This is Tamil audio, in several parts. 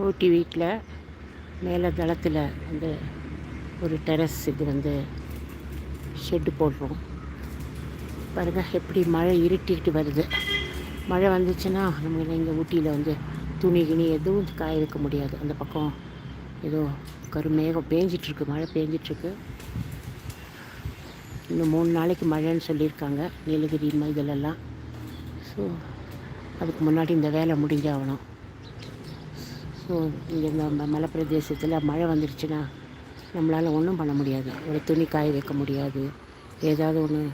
ஊட்டி வீட்டில் மேலே தளத்தில் வந்து ஒரு டெரஸ் இது வந்து ஷெட்டு போடுறோம். பாருங்கள் எப்படி மழை இருட்டிக்கிட்டு வருது. மழை வந்துச்சுன்னா நம்ம இங்கே ஊட்டியில் வந்து துணி கிணி எதுவும் காய வைக்க முடியாது. அந்த பக்கம் ஏதோ கருமேகம் பேஞ்சிட்ருக்கு மழை பேஞ்சிட்ருக்கு. இன்னும் மூணு நாளைக்கு மழைன்னு சொல்லியிருக்காங்க நீலகிரி ம- இதிலெல்லாம் ஸோ அதுக்கு முன்னாடி இந்த வேலை முடிஞ்சாகணும் இங்கே இந்த மலை மலைப்பிரதேசத்தில் மழை வந்துருச்சுன்னா நம்மளால் ஒன்றும் பண்ண முடியாது. ஒரு துணி காய வைக்க முடியாது. ஏதாவது ஒன்று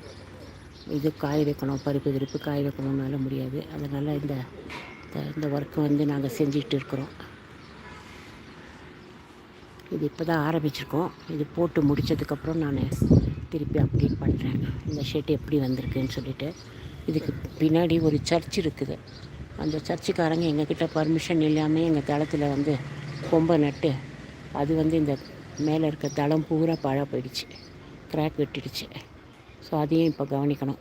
இது காய வைக்கணும் பருப்பு திருப்பு காய வைக்கணும்னால முடியாது. அதனால் இந்த இந்த- இந்த ஒர்க்கு வந்து நாங்கள் செஞ்சுக்கிட்டு இருக்கிறோம். இது இப்போ தான் ஆரம்பிச்சிருக்கோம். இது போட்டு முடித்ததுக்கப்புறம் நான் திருப்பி அப்டேட் பண்ணுறேன் இந்த ஷெட் எப்படி வந்திருக்குன்னு சொல்லிட்டு. இதுக்கு பின்னாடி ஒரு சர்ச் இருக்குது. அந்த சர்ச்சுக்காரங்க எங்ககிட்ட பர்மிஷன் இல்லாமல் எங்கள் தளத்தில் வந்து கொம்பை நட்டு அது வந்து இந்த மேலே இருக்க தளம் பூரா பழ போயிடுச்சு. கிராக் வெட்டிடுச்சு. ஸோ அதையும் இப்போ கவனிக்கணும்.